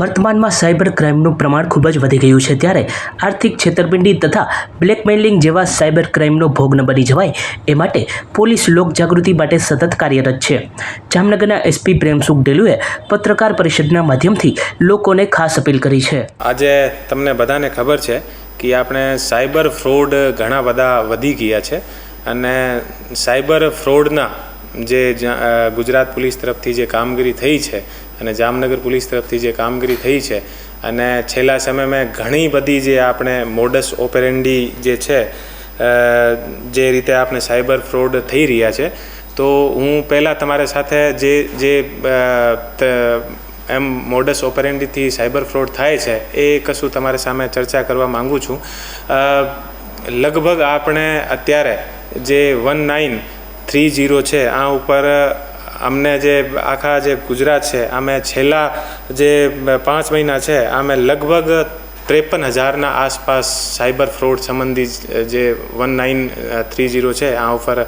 વર્તમાનમાં સાયબર ક્રાઇમનું પ્રમાણ ખૂબ જ વધી ગયું છે ત્યારે આર્થિક છેતરપિંડી તથા બ્લેકમેલિંગ જેવા સાયબર ક્રાઇમનો ભોગ ન બની જવાય એ માટે પોલીસ લોકજાગૃતિ માટે સતત કાર્યરત છે. જામનગરના એસપી પ્રેમસુખ ડેલુએ પત્રકાર પરિષદના માધ્યમથી લોકોને ખાસ અપીલ કરી છે. આજે તમને બધાને ખબર છે કે આપણે સાયબર ફ્રોડ ઘણા બધા વધી ગયા છે અને સાયબર ફ્રોડના જે ગુજરાત પોલીસ તરફથી જે કામગીરી થઈ છે અને જામનગર પોલીસ તરફથી જે કામગીરી થઈ છે અને છેલ્લા સમયમાં ઘણી બધી જે આપણે મોડસ ઓપેરેન્ડી જે છે જે રીતે આપણે સાયબર ફ્રોડ થઈ રહ્યા છે, તો હું પહેલાં તમારા સાથે જે જે એમ મોડસ ઓપરેન્ડીથી સાયબર ફ્રોડ થાય છે એ કશું તમારી સામે ચર્ચા કરવા માગું છું. લગભગ આપણે અત્યારે જે વન નાઇન થ્રી જીરો છે, આ ઉપર અમને જે આખા જે ગુજરાત છે, અમે છેલ્લા જે પાંચ મહિના છે, અમે લગભગ ત્રેપન હજારના આસપાસ સાયબર ફ્રોડ સંબંધી જે વન નાઇન થ્રી જીરો છે, આ ઉપર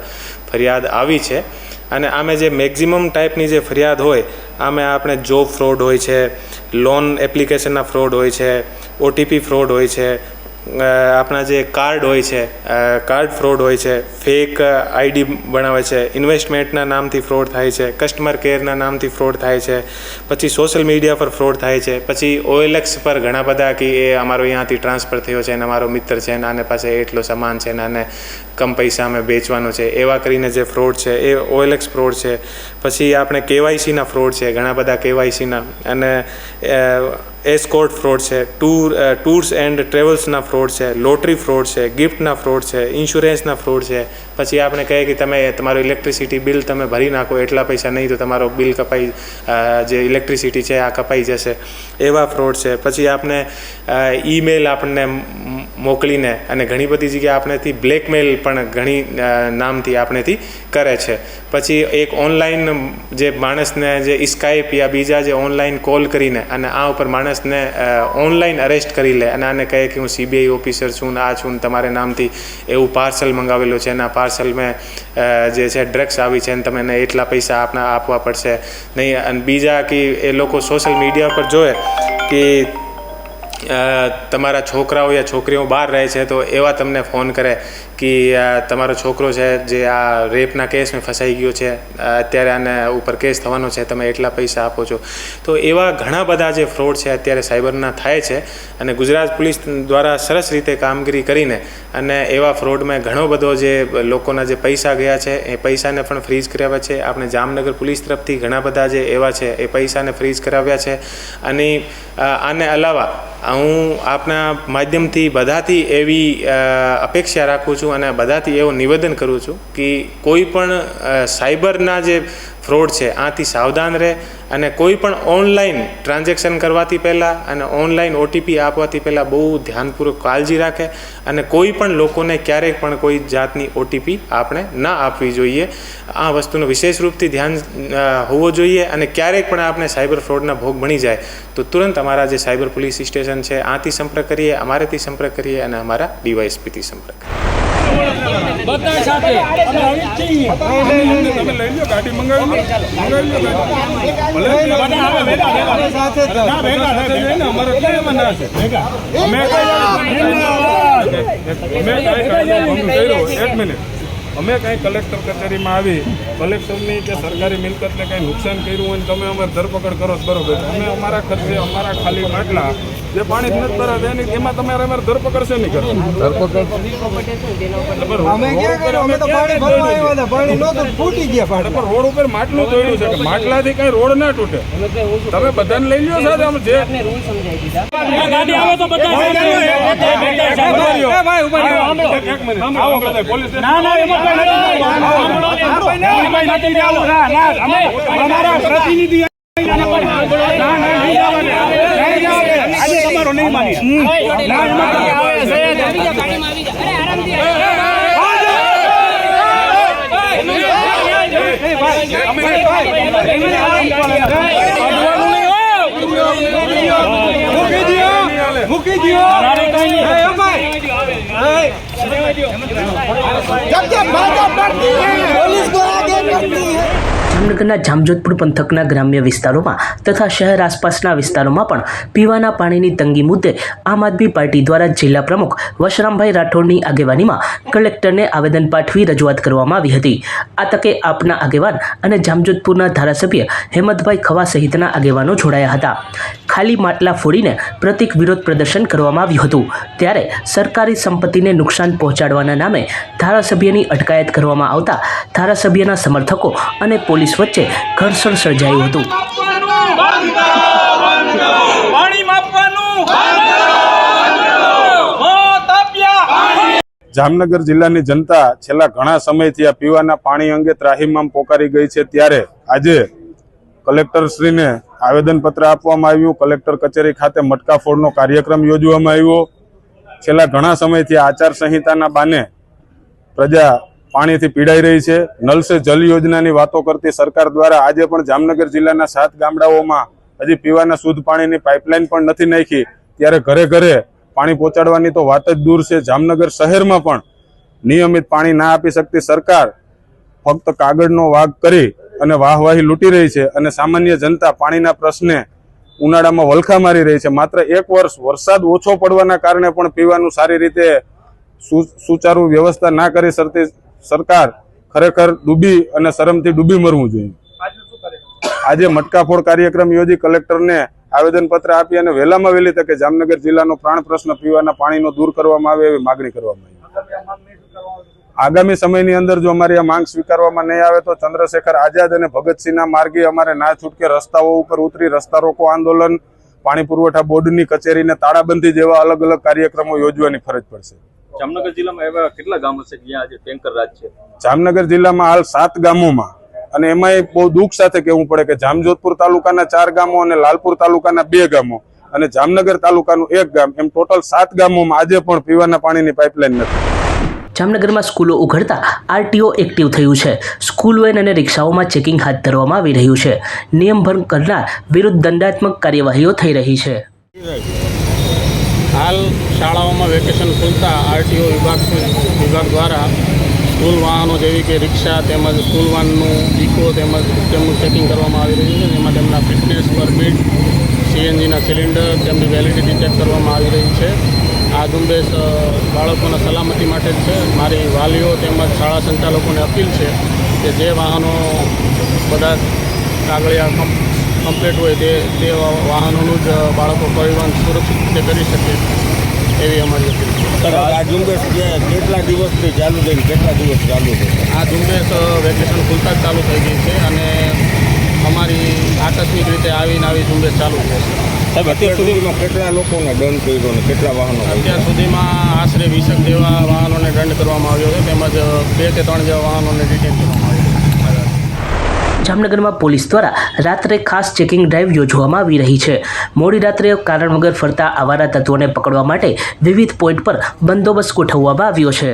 ફરિયાદ આવી છે. અને આમે જે મેક્ઝિમમ ટાઈપની જે ફરિયાદ હોય, આમે આપણે જોબ ફ્રોડ હોય છે, લોન એપ્લિકેશનના ફ્રોડ હોય છે, ઓટીપી ફ્રોડ હોય છે આપણા જે કાર્ડ હોય છે કાર્ડ ફ્રોડ હોય છે, ફેક આઈડી બનાવે છે, ઇન્વેસ્ટમેન્ટના નામથી ફ્રોડ થાય છે, કસ્ટમર કેરના નામથી ફ્રોડ થાય છે, પછી સોશિયલ મીડિયા પર ફ્રોડ થાય છે, પછી ઓએલએક્સ પર ઘણા બધા કે એ અમારો અહીંયાથી ટ્રાન્સફર થયો છે, અને અમારો મિત્ર છે, અને આને પાસે એટલો સામાન છે, અને કમ પૈસા અમે વેચવાનો છે, એવા કરીને જે ફ્રોડ છે, એ ઓએલએક્સ ફ્રોડ છે, પછી આપણે કેવાયસીના ફ્રોડ છે, ઘણા બધા કેવાયસીના, અને એસ્કોર્ટ ફ્રોડ છે ટૂર ટૂર્સ એન્ડ ટ્રેવલ્સના ફ્રોડ છે લોટરી ફ્રોડ છે ગિફ્ટના ફ્રોડ છે ઇન્સ્યોરન્સના ફ્રોડ છે. પછી આપણે કહીએ કે તમે તમારું ઇલેક્ટ્રિસિટી બિલ તમે ભરી નાખો, એટલા પૈસા નહીં તો તમારો બિલ કપાઈ જે ઇલેક્ટ્રિસિટી છે, આ કપાઈ જશે. એવા ફ્રોડ છે. પછી આપણે ઈમેલ આપણને મોકલીને અને ઘણી બધી જગ્યાએ આપણેથી બ્લેકમેલ પણ ઘણી નામથી આપણેથી કરે છે. પછી એક ઓનલાઈન જે માણસને જે સ્કાઈપ યા બીજા જે ઓનલાઈન કોલ કરીને અને આ ઉપર માણસને ઓનલાઈન અરેસ્ટ કરી લે અને આને કહે કે હું સીબીઆઈ ઓફિસર છું ને આ છું ને તમારે નામથી એવું પાર્સલ મંગાવેલું છે અને આ પાર્સલ મેં જે છે ડ્રગ્સ આવી છે અને તમે એને એટલા પૈસા આપના, આપવા પડશે. નહીં, અને બીજા કે એ લોકો સોશિયલ મીડિયા પર જોવે કે તમારા છોકરાઓ યા છોકરીઓ બહાર રહે છે, તો એવા તમને ફોન કરે કે તમારો છોકરો છે જે આ રેપના કેસમાં ફસાઈ ગયો છે અત્યારે આને ઉપર કેસ થવાનો છે, તમે એટલા પૈસા આપો છો. તો એવા ઘણા બધા જે ફ્રોડ છે અત્યારે સાયબરના થાય છે અને ગુજરાત પોલીસ દ્વારા સરસ રીતે કામગીરી કરીને અને એવા ફ્રોડમાં ઘણો બધો જે લોકોના જે પૈસા ગયા છે, એ પૈસાને પણ ફ્રીઝ કરાવ્યા છે. આપણે જામનગર પોલીસ તરફથી ઘણા બધા જે એવા છે, એ પૈસાને ફ્રીઝ કરાવ્યા છે. અને આને અલાવા હું આપના માધ્યમથી બધાથી એવી અપેક્ષા રાખું છું અને બધાથી એવું નિવેદન કરું છું કે કોઈ પણ સાયબરના જે ફ્રોડ છે, આથી સાવધાન રહે અને કોઈ પણ ઓનલાઈન ટ્રાન્ઝેક્શન કરવાથી પહેલાં અને ઓનલાઈન ઓટીપી આપવાથી પહેલાં બહુ ધ્યાનપૂર્વક કાળજી રાખે અને કોઈ પણ લોકોને ક્યારેય પણ કોઈ જાતની ઓટીપી આપણે ના આપવી જોઈએ. આ વસ્તુનું વિશેષ રૂપથી ધ્યાન હોવો જોઈએ અને ક્યારેક પણ આપણે સાયબર ફ્રોડના ભોગ બની જાય તો તુરંત અમારા જે સાયબર પોલીસ સ્ટેશન છે, આથી સંપર્ક કરીએ, અમારેથી સંપર્ક કરીએ અને અમારા ડીવાયએસપીથી સંપર્ક કરીએ. બધા સાથે. અમે આવી તમે લઈ લો ગાડી મંગાવી લો ગાડી ભેગા ના ભેગા સાથે જઈને અમારે એક મિનિટ અમે કાંઈ કલેક્ટર કચેરીમાં આવી કલેક્ટરની કે સરકારી મિલકતને કાંઈ નુકસાન કર્યું હોય ને તમે અમારે ધરપકડ કરો બરોબર અમે અમારા ખર્ચે, અમારા ખાલી માટલા જે પાણી નથી એની એમાં તમારે અમારે ધરપકડ છે નહીં કરો અમે ક્યાં કર્યું? અમે તો પાણી ભરવા આવ્યા હતા પાણી નહોતું ફૂટી ગયા પાણી. પણ રોડ ઉપર માટલું તોડ્યું છે કે માટલાથી કઈ રોડ ના તૂટે? તમે બધાને લઈ લ્યો સાથે આમ જે ગાડી મૂકી દો મારે કઈ નહીં. એ અમાય जब जब भाजपा बढ़ती है पुलिस को आगे करती है જામનગરના જામજોધપુર પંથકના ગ્રામ્ય વિસ્તારોમાં તથા શહેર આસપાસના વિસ્તારોમાં પણ પીવાના પાણીની તંગી મુદ્દે આમ આદમી પાર્ટી દ્વારા જિલ્લા પ્રમુખ વશરામભાઈ રાઠોડની આગેવાનીમાં કલેક્ટરને આવેદન પાઠવી રજૂઆત કરવામાં આવી હતી. આ તકે આપના આગેવાન અને જામજોધપુરના ધારાસભ્ય હેમંતભાઈ ખવા સહિતના આગેવાનો જોડાયા હતા. ખાલી માટલા ફોડીને પ્રતિક વિરોધ પ્રદર્શન કરવામાં આવ્યું હતું. ત્યારે સરકારી સંપત્તિને નુકસાન પહોંચાડવાના નામે ધારાસભ્યની અટકાયત કરવામાં આવતા ધારાસભ્યના સમર્થકો અને પોલીસ વચ્ચે ઘર્ષણ સર્જાયું હતું. જામનગર જિલ્લાની જનતા છેલ્લા ઘણા સમયથી આ પીવાના પાણી અંગે ત્રાહિમામ પોકારી ગઈ છે. ત્યારે આજે કલેક્ટરશ્રીને આવેદનપત્ર આપવામાં આવ્યું. કલેક્ટર કચેરી ખાતે મટકાફોડનો કાર્યક્રમ યોજવામાં આવ્યો. છેલ્લા ઘણા સમયથી આચાર સંહિતાના બાને પ્રજા પાણીથી પીડાઈ રહી છે. નલ સે જલ યોજનાની વાતો કરતી સરકાર દ્વારા આજે પણ જામનગર જિલ્લાના સાત ગામડાઓમાં હજી પીવાના શુદ્ધ પાણીની પાઇપલાઇન પણ નથી નાખી. ત્યારે ઘરે ઘરે પાણી પહોંચાડવાની તો વાત જ દૂર છે. જામનગર શહેરમાં પણ નિયમિત પાણી ના આપી શકતી સરકાર ફક્ત કાગળનો વાઘ કરી અને વાહવાહી લૂંટી રહી છે અને સામાન્ય જનતા પાણીના પ્રશ્ને ઉનાળામાં વલખા મારી રહી છે. માત્ર એક વર્ષ વરસાદ ઓછો પડવાના કારણે પણ પીવાનું સારી રીતે સુચારુ વ્યવસ્થા ના કરી શકતી સરકાર ખરેખર ડૂબી અને શરમથી ડૂબી મરવું જોઈએ. આજે મટકાફોડ કાર્યક્રમ યોજી કલેક્ટરને આવેદનપત્ર આપી અને વહેલામાં વહેલી તકે જામનગર જિલ્લાનો પ્રાણ પ્રશ્ન પીવાના પાણીનો દૂર કરવામાં આવે એવી માગણી કરવામાં આવી. આગામી સમયની અંદર જો અમારી આ માંગ સ્વીકારવામાં નહીં આવે તો ચંદ્રશેખર આઝાદ અને ભગતસિંહના માર્ગે અમારે ના છૂટકે રસ્તાઓ ઉપર ઉતરી રસ્તા રોકો આંદોલન પાણી પુરવઠા બોર્ડની કચેરીને તાળાબંધી જેવા અલગ અલગ કાર્યક્રમો યોજવાની ફરજ પડશે. જામનગર જિલ્લામાં એવા કેટલા ગામો છે કે જ્યાં આજે ટેન્કર રાજ છે? જામનગર જિલ્લામાં હાલ સાત ગામોમાં. અને એમાંય બહુ દુઃખ સાથે કહેવું પડે કે જામજોધપુર તાલુકાના ચાર ગામો અને લાલપુર તાલુકાના બે ગામો. અને જામનગર તાલુકાનું એક ગામ. એમ ટોટલ સાત ગામોમાં આજે પણ પીવાના પાણીની પાઇપલાઇન નથી. જામનગરમાં સ્કૂલો ઉઘડતા આરટીઓ એક્ટિવ થયું છે. સ્કૂલ વેન અને રિક્ષાઓમાં ચેકિંગ હાથ ધરવામાં આવી રહ્યું છે. નિયમ ભંગ કરનાર વિરુદ્ધ દંડાત્મક કાર્યવાહીઓ થઈ રહી છે. હાલ શાળાઓમાં વેકેશન ખુલતા આરટીઓ વિભાગ વિભાગ દ્વારા સ્કૂલ વાહનો જેવી કે રિક્ષા તેમજ સ્કૂલ વાનનું ઇકો તેમજ તેમનું ચેકિંગ કરવામાં આવી રહ્યું છે. જેમાં તેમના ફિટનેસ પરમિટ સીએનજીના સિલિન્ડર, તેમની વેલિડિટી ચેક કરવામાં આવી રહી છે. આ ઝુંબેશ બાળકોના સલામતી માટે જ છે. મારી વાલીઓ તેમજ શાળા સંચાલકોને અપીલ છે કે જે વાહનો બધા કાગળિયા કમ્પ્લીટ હોય તે તે વાહનોનું જ બાળકો પરિવહન સુરક્ષિત રીતે કરી શકે એવી અમારી અપીલ સર આ ઝુંબેશ કેટલા દિવસથી ચાલુ થઈ કેટલા દિવસ ચાલુ છે આ ઝુંબેશ વેકેશન ખુલતા જ ચાલુ થઈ ગઈ છે અને અમારી આકસ્મિક રીતે આવીને આવી ઝુંબેશ ચાલુ છે. સાહેબ અત્યાર સુધીમાં કેટલા લોકોને દંડ કર્યો ને કેટલા વાહનો અત્યાર સુધીમાં આશરે વીસક જેવા વાહનોને દંડ કરવામાં આવ્યો છે તેમજ બે કે ત્રણ જેવા વાહનોને ડિટેન કરવામાં આવ્યું છે. જામનગરમાં પોલીસ દ્વારા રાત્રે ખાસ ચેકિંગ ડ્રાઈવ યોજવામાં આવી રહી છે. મોડી રાત્રે કારણ વગર ફરતા આવારા તત્વોને પકડવા માટે વિવિધ પોઈન્ટ પર બંદોબસ્ત ગોઠવવામાં આવ્યો છે.